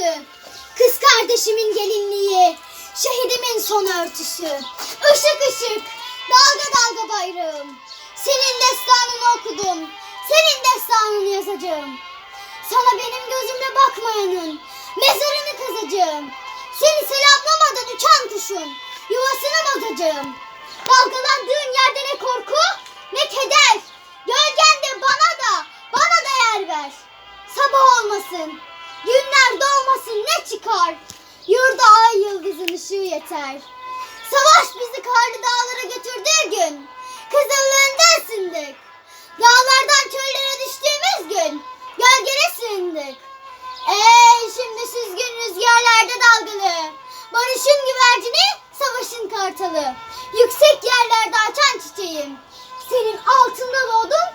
süsü, kız kardeşimin gelinliği, şehidimin son örtüsü, ışık ışık, dalga dalga bayrağım. Senin destanını okudum, senin destanını yazacağım. Sana benim gözümle bakmayanın mezarını kazacağım. Seni selamlamadan uçan kuşun yuvasını bozacağım. Dalgalandığın yerde ne korku ne keder. Gölgende bana da bana da yer ver. Sabah olmasın, doğmasın ne çıkar. Yurda ay yıldızın ışığı yeter. Savaş bizi karlı dağlara götürdüğü gün kızıllığında ısındık. Dağlardan çöllere düştüğümüz gün gölgene sığındık. Ey şimdi süzgün rüzgarlarda dalgalı. Barışın güvercini, savaşın kartalı. Yüksek yerlerde açan çiçeğim. Senin altında doğdum